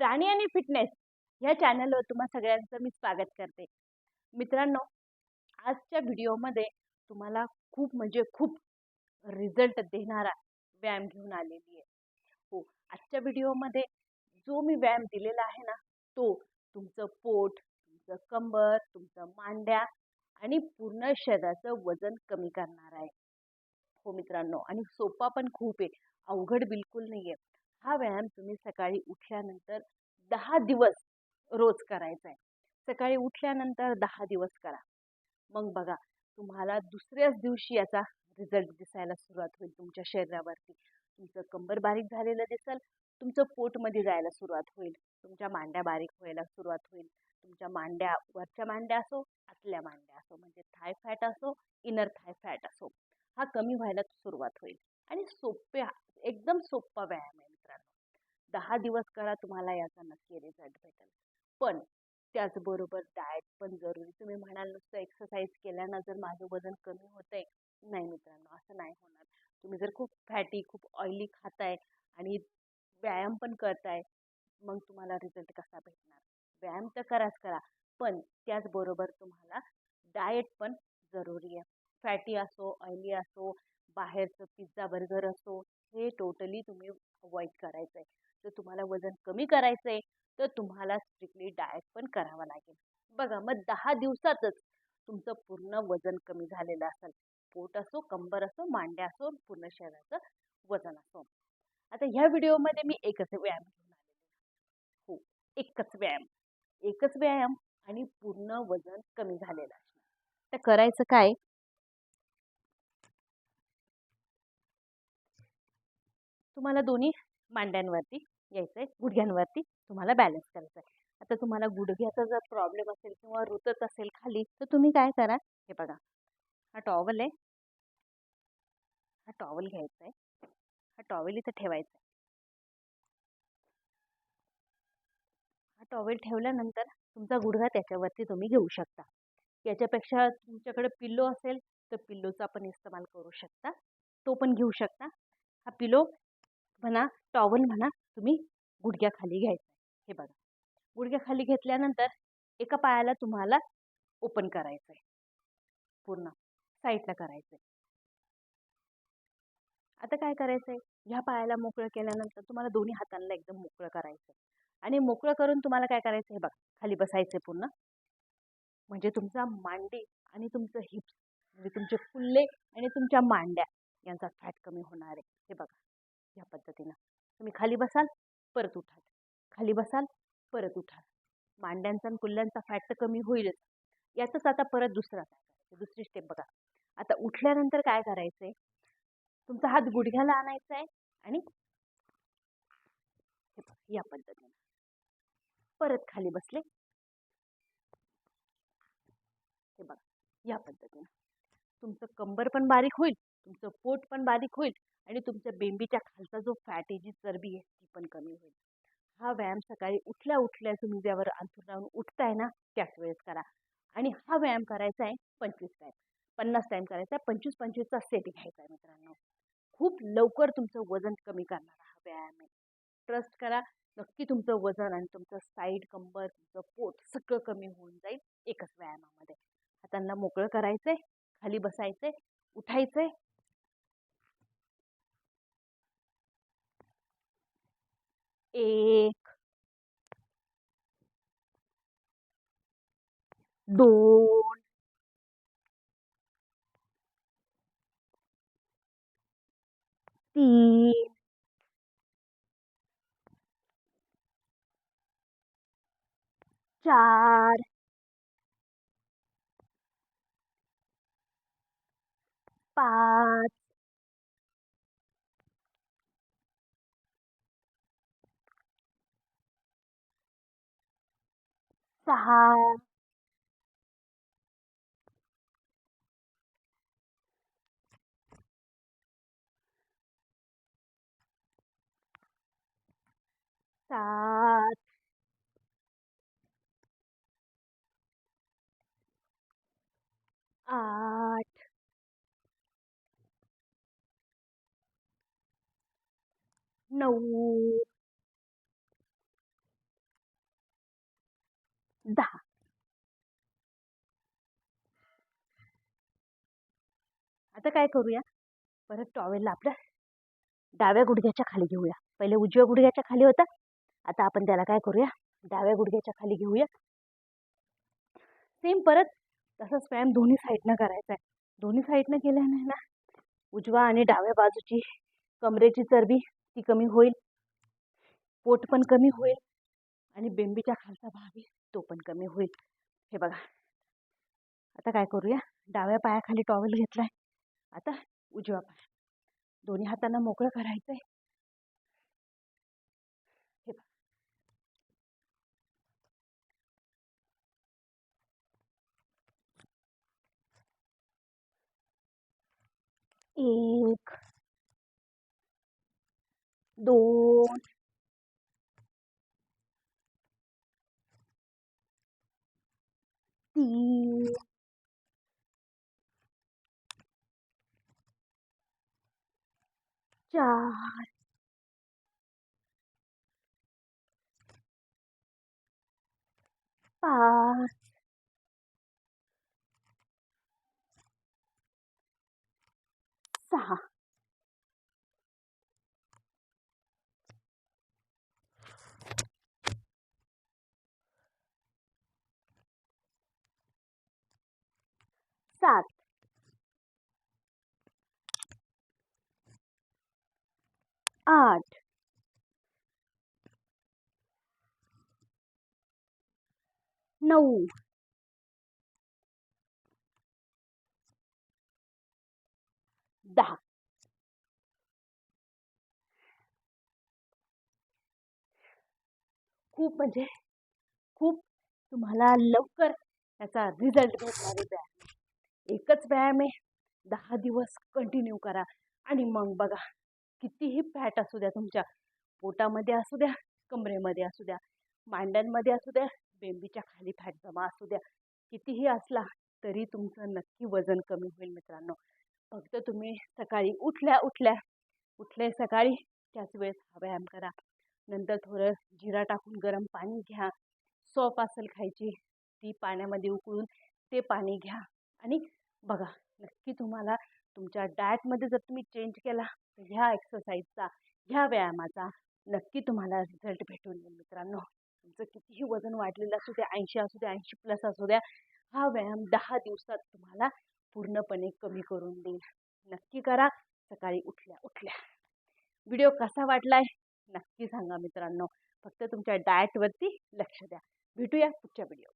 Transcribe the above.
राणी आणि फिटनेस ह्या चॅनलवर तुम्हा सगळ्यांचं मी स्वागत करते. मित्रांनो आजच्या व्हिडिओमध्ये तुम्हाला खूप म्हणजे खूप रिझल्ट देणारा व्यायाम घेऊन आलेली आहे. हो आजच्या व्हिडिओमध्ये जो मी व्यायाम दिलेला आहे ना तो तुमचं पोट तुमचं कंबर तुमचं मांड्या आणि पूर्ण शरीराचं वजन कमी करणार आहे. हो मित्रांनो आणि सोपा पण खूप आहे. अवघड बिलकुल नाही आहे हा व्यायाम तुम्ही सकाळी उठल्यानंतर दहा दिवस रोज करायचा आहे सकाळी उठल्यानंतर दहा दिवस करा. मग बघा तुम्हाला दुसऱ्याच दिवशी याचा रिझल्ट दिसायला सुरुवात होईल तुमच्या शरीरावरती. तुमचं कंबर बारीक झालेलं दिसेल तुमचं पोटमध्ये जायला सुरुवात होईल. तुमच्या मांड्या बारीक व्हायला सुरुवात होईल. तुमच्या मांड्या वरच्या मांड्या असो आतल्या मांड्या असो म्हणजे थाय फॅट असो इनर थाय फॅट असो हा कमी व्हायला सुरुवात होईल. आणि सोप्या एकदम सोपा व्यायाम आहे. दहा दिवस करा तुम्हाला याचा नक्की रिझल्ट भेटेल. पण त्याचबरोबर डाएट पण जरुरी. तुम्ही म्हणाल नुसतं एक्सरसाइज केल्यानं जर माझं वजन कमी होतंय. नाही मित्रांनो असं नाही होणार. तुम्ही जर खूप फॅटी खूप ऑइली खाताय आणि व्यायाम पण करताय मग तुम्हाला रिझल्ट कसा भेटणार? व्यायाम तर कराच करा पण त्याचबरोबर तुम्हाला डाएट पण जरुरी आहे. फॅटी असो ऑइली असो बाहेरचं पिझ्झा बर्गर असो हे टोटली तुम्ही अवॉइड करायचं आहे जर तुम्हाला वजन कमी करायचं आहे तर तुम्हाला स्ट्रिक्टली डाएट पण करावं लागेल. बघा मग दहा दिवसातच तुमचं पूर्ण वजन कमी झालेलं असेल पोट असो कंबर असो मांड्या असो पूर्ण शरीराचं वजन असो. आता ह्या व्हिडिओमध्ये मी एकच व्यायाम घेऊन आलेले हो एकच व्यायाम. एकच व्यायाम आणि पूर्ण वजन कमी झालेलं असणार. तर करायचं काय? तुम्हाला दोन्ही मांड्यांवरती यायचं आहे गुडघ्यांवरती तुम्हाला बॅलन्स करायचं आहे आता तुम्हाला गुडघ्याचा जर प्रॉब्लेम असेल किंवा रुतत असेल खाली तर तुम्ही काय करा हे बघा. हा टॉवल आहे. हा टॉवल घ्यायचा आहे हा टॉवेल इथं ठेवायचा आहे हा टॉवेल ठेवल्यानंतर तुमचा गुडघा त्याच्यावरती तुम्ही घेऊ शकता. याच्यापेक्षा तुमच्याकडे पिल्लो असेल तर पिल्लोचा पण इस्तेमाल करू शकता. तो पण घेऊ शकता. हा पिलो म्हणा टॉवल म्हणा तुम्ही गुडघ्याखाली घ्यायचं आहे. हे बघा. गुडघ्याखाली घेतल्यानंतर एका पायाला तुम्हाला ओपन करायचं आहे. पूर्ण साईडला करायचं आहे. आता काय करायचं आहे? ह्या पायाला मोकळं केल्यानंतर तुम्हाला दोन्ही हातांना एकदम मोकळं करायचं आहे. आणि मोकळं करून तुम्हाला काय करायचं हे बघा. खाली बसायचं आहे पूर्ण. म्हणजे तुमचा मांडी आणि तुमचं हिप्स म्हणजे तुमचे फुल्ले आणि तुमच्या मांड्या यांचा फॅट कमी होणार आहे. हे बघा. ह्या पद्धतीनं. तुम्ही खाली बसाल परत उठाल. खाली बसाल परत उठाल. मांड्यांचा आणि कुल्ल्यांचा फॅट तर कमी होईलच. यातच आता परत दुसरा काय करायचं दुसरी स्टेप बघा. आता उठल्यानंतर काय करायचं आहे तुमचा हात गुडघ्याला आणायचा आहे आणि या पद्धतीनं. परत खाली बसले. हे बघा या पद्धतीनं. तुमचं कंबर पण बारीक होईल. तुमचं पोट पण बारीक होईल आणि तुमच्या बेंबीच्या खालचा जो फॅट आहे जी चरबी आहे ती पण कमी होईल. हा व्यायाम सकाळी उठल्या उठल्या तुम्ही ज्यावर अंथरुणावरून उठताय ना त्याच वेळेस करा. आणि हा व्यायाम करायचा आहे पंचवीस टाईम पन्नास टाईम करायचा आहे. पंचवीस पंचवीसचा सेट घ्यायचा आहे मित्रांनो. खूप लवकर तुमचं वजन कमी करणारा हा व्यायाम आहे. ट्रस्ट करा. नक्की तुमचं वजन आणि तुमचं साईड कंबर तुमचं पोट सगळं कमी होऊन जाईल एकच व्यायामामध्ये. हातांना मोकळं करायचंय. खाली बसायचंय. उठायचंय. एक दोन तीन चार पाच सहा सात आठ नऊ दहा आता काय करूया? परत टॉवेलला आपल्या डाव्या गुडघ्याच्या खाली घेऊया. पहिले उजव्या गुडघ्याच्या खाली होता. आता आपण त्याला काय करूया? डाव्या गुडघ्याच्या खाली घेऊया. सेम परत तसंच व्यायाम दोन्ही साईडनं करायचा आहे दोन्ही साईडनं केल्याने ना उजवा आणि डाव्या बाजूची कमरेची चरबी ती कमी होईल. पोट पण कमी होईल. आणि बेंबीच्या खालचा भाग तो पण कमी होईल. हे बघा. आता काय करूया? डाव्या पायाखाली टॉवेल घेतलाय. आता उजवा पाय. दोन्ही हातांना मोकळं करायचंय. हे बघा. एक दोन तीन चार पाच सहा सात आठ. नऊ. दहा. खूप म्हणजे खूप तुम्हाला लवकर याचा रिझल्ट भेटणारे व्यायाम. एकच व्यायाम आहे. दहा दिवस कंटिन्यू करा. आणि मग बघा कितीही फॅट असू द्या तुमच्या पोटामध्ये असू द्या कमरेमध्ये असू द्या मांड्यांमध्ये असू द्या बेंबीच्या खाली फॅट जमा असू द्या कितीही असला तरी तुमचं नक्की वजन कमी होईल मित्रांनो. फक्त तुम्ही सकाळी उठल्या उठल्या उठले सकाळी त्याच वेळेस हा व्यायाम करा. नंतर थोडं जिरा टाकून गरम पाणी घ्या. सॉफ असेल खायची ती पाण्यामध्ये उकळून ते पाणी घ्या. आणि बघा नक्की तुम्हाला तुमच्या डाएटमध्ये जर तुम्ही चेंज केला ह्या एक्सरसाइजचा ह्या व्यायामाचा नक्की तुम्हाला रिझल्ट भेटून येईल मित्रांनो. तुमचं कितीही वजन वाढलेलं असू द्या ऐंशी असू द्या ऐंशी प्लस असू द्या हा व्यायाम दहा दिवसात तुम्हाला पूर्णपणे कमी करून देईल. नक्की करा सकाळी उठल्या उठल्या. व्हिडिओ कसा वाटलाय? नक्की सांगा मित्रांनो. फक्त तुमच्या डाएटवरती लक्ष द्या. भेटूया पुढच्या व्हिडिओ